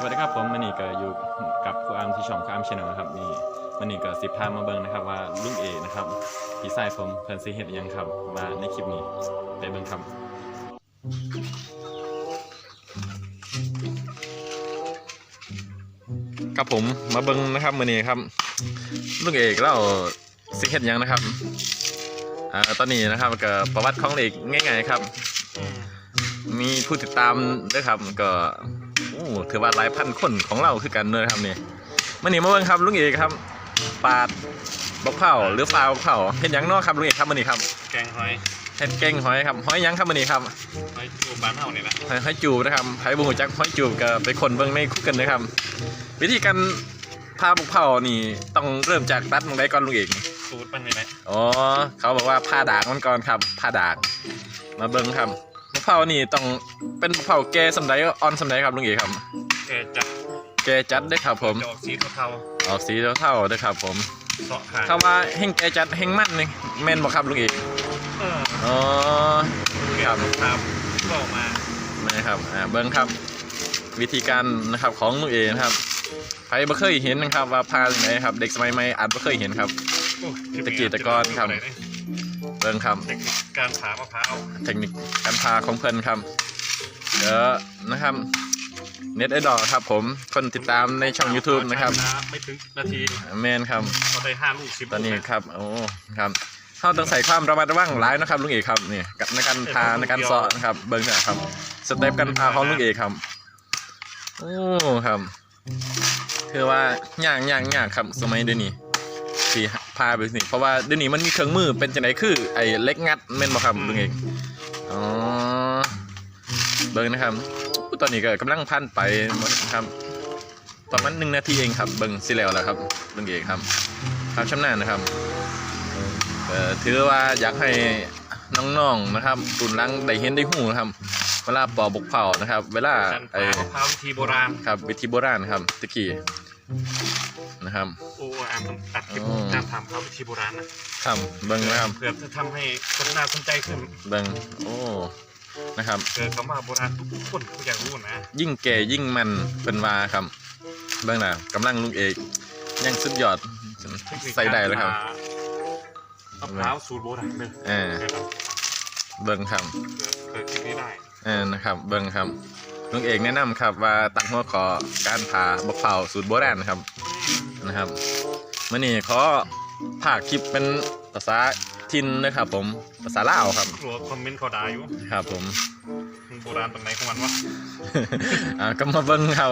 สวัสดีครับผมมันนี่ก็อยู่กับครูอาร์มที่ช่องครูอาร์มชแนลนะครับนี่มันนี่ก็สิพามาเบิ่งนะครับว่าลุงเอนะครับพี่ชายผมเพิ่นสิเฮ็ดหยังครับว่าในคลิปนี้ไปเบิ่งครับครับผมมาเบิ่งนะครับมื้อนี้ครับลุงเอกเราสิเฮ็ดหยังนะครับอ่าตอนนี้นะครับก็ประวัติของลุงเอกง่ายๆครับ มีผู้ติดตามด้วยครับก็โอ้ ถือว่าหลายพันคนของเราคือกันเลยครับนี่มันนี่มาเบิ่งครับลุงเอกครับ ปาดบักเผาหรือฟาวบักเผาเห็นยังเนอกครับลุงเอกครับมันนี่ครับแกงหอยเห็ดเก่งหอยครับหอยหยังครับมันนี่ครับหอยจูบบ้านเฮานี่แหละหอยหอยจูบนะครับไผ่บุหูจักหอยจูบก็ไปคนเบิ่งในคุกกันนะครับ วิธีการพาบักเผานี่ต้องเริ่มจากตัดลงได้ก่อนลุงเอกสูตรมันนี่แหละอ๋อเขาบอกว่าผ้าดากมันก่อนครับผ้าดากมาเบิ่งครับมะพ ร้าวนี่ต้องเป็นมะพร้าวแก่สำไดอ่อนสำไดครับลุงเอกครับ แกจับแกจัดได้อครับ ผมจะออกสีเทาออกสีเท่าๆได้อครับ ผมๆเสาะขาคำว่าเฮงแกจัดเฮงมั่นนี่แม่นบ่ครับลุงเอกเอออ๋อแกครับครับก็ออกมานะครับอ่าเบิ้งครับ วิธีการนะครับของลุงเอกนะครับใครบ่เคยเห็นนะครับว่าพาอย่างไรครับ เด็กสมัยใหม่อาจบ่เคยเห็นครับ โอ้ยตะกี้ตะกอนครับเบิ้งครับเทคนิคการผ่ามะพร้าวเทคนิคการพาของเพิ่นครับเดี๋ยวนะครับเน็ตไอดอลครับ ผมคนติดตามในช่อง YouTube นะครับใช้เวลาไม่ถึงนาทีแมนครับ ก็ได้ห้าลูกสิบตอนนี้ลูกะครับ โอ้ ครับเขาต้องใส่ความระมัดระวังหลายนะครับลุงเอกครับนี่ในการพาในการเสาะนะครับ เบิ้งนะครับ สเต็ปการพาของลุงเอกครับ โอ้ครับ คือว่าย่างย่างย่างครับ สมัยเดี๋ยวนี้สี พาไปสิเพราะว่าเดี๋ยวนี้มันมีเครื่องมือเป็นจังไหนคือไอ้เล็กงัดแม่นบ่ครับลุงเอกอ๋อเบิ้งนะครับอู้ตอนนี้ก็กำลังพันไปหมดครับประมาณหนึ่งนาทีเองครับเบิ้งสิแล้วแหละครับลุงเอกครับครับชำนาญนะครับเอ่อถือว่าอยากให้น้องๆนะครับตุนลังได้เห็นได้หูนะครับเวลาปอกบกเผานะครับ เวลาการไอ้ผ่ามะพร้าววิธีโบราณครับวิธีโบราณครับตะกี้ นะครับ โอ้อามต้องตัดคลิปอ๋อการผ่ามะพร้าววิธีโบราณนะครับเบิ้งนะครับเพื่อจะทำให้คนน่าสนใจขึ้นเบิ้งโอ้นะครับ เกิดคำว่าโบราณทุกคนเขาอยากรู้นะยิ่งแก่ยิ่งมันเป็นว่าครับ เบิ้งนะกำลังลุงเอกยังสุดยอดเทคนิคใส่ได้เลยครับ มะพร้าวสูตรโบราณเลยเออ เกิดเบิ้งครับเกิดคลิปนี้ได้ เออนะครับ เบิ้งครับ ลุงเอกแนะนำครับว่าตั้งหัวขอการผ่าบกเผาสูตรโบราณครับนะครับมื่อนี้ขอภาคคลิปเป็นภาษาทินนะครับ ผมภาษาลาวครับกลัวคอมเมนต์เขาด่าอยู่ครับ ผมโบราณตรงไหนของมันวะอ่าก็มาเบิ้งเขา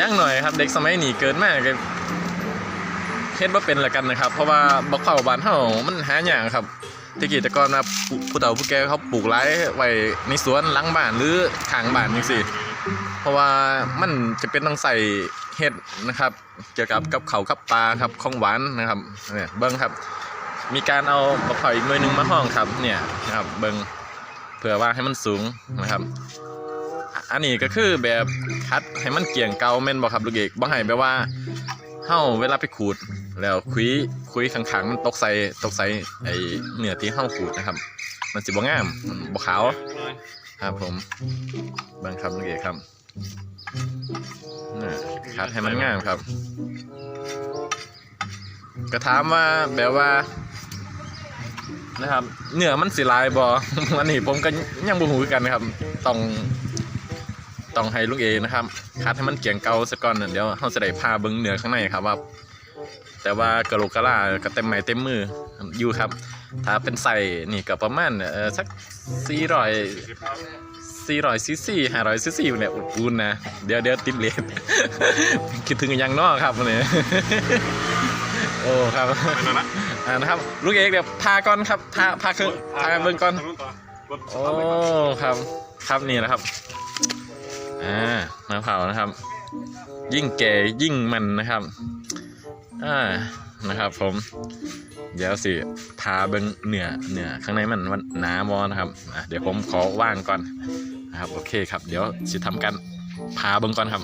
ย่างหน่อยครับ เด็กสมัยนี้เกิดมาก็เฮ็ดว่าเป็นละกันนะครับ เพราะว่าบกเผาบ้านเฮามันหายากครับแตะกี้แตะกอนนะผู้เฒ่าผู้แก่เขาปลูกไร้ไว้ในสวนหลังบ้านหรือข้างบ้านจังซี่เพราะว่ามันจะเป็นต้องใส่เห็ดนะครับ เกี่ยวกับกับเขากับปลาครับของหวานนะครับเนี่ยเบิ้งครับ มีการเอาบะเผาอีกหน่วยหนึ่งมาห้องครับเนี่ยนะครับเบิ้งเผื่อว่าให้มันสูงนะครับอันนี้ก็คือแบบคัดให้มันเกี่ยงเกาแม่นบ่ครับลูกเอกบ่ให้แบบว่าเฮาเวลาไปขูด แล้วคุยคุยขังๆมันตกใส่ตกใส่ไอ้เนื้อที่เฮาขูดนะครับ มันสิบ่งามมันบ่ขาวครับผมบังครับลูกเอกครับน่ะคัดให้มันงามครับ ก็ถามว่าแบบว่า นะครับเนื้อมันสิลายบออันนี้ผมก็ยังบ่หูกันนะครับต้องต้องให้ลูกเอนะครับคัดให้มันเกี่ยงเกาซะก่อนเดี๋ยวเราจะได้พาเบิ้งเนื้อข้างในครับว่า แต่ว่ากะโหลกกะลาก็เต็มไม้เต็มมืออยู่ครับ ถ้าเป็นใส่นี่ก็ประมาณเออสักสี่ร้อยสี่ร้อยซีซีห้าร้อยซีซีเนี่ยอุ่นๆนะ เดี๋ยวเดี๋ยวติดเลทคิดถึงอย่างนอกครับวันนี้โอ้ครับไปแล้วนะอ่านะครับลูกเอกเดี๋ยวพาก่อนครับพาพาเครื่องพาเบิ้งก่อนทางต่กดโอ้ครับครับนี่นะครับอ่ามะพร้าวนะครับ ยิ่งแก่ยิ่งมันนะครับ อ่านะครับผม เดี๋ยวสิพาเบิ้งเหนือเหนือข้างในมันมันหนามอนะครับอะเดี๋ยวผมขอว่างก่อนนะครับโอเคครับ เดี๋ยวสิทำการพาเบิ้งก่อนครับ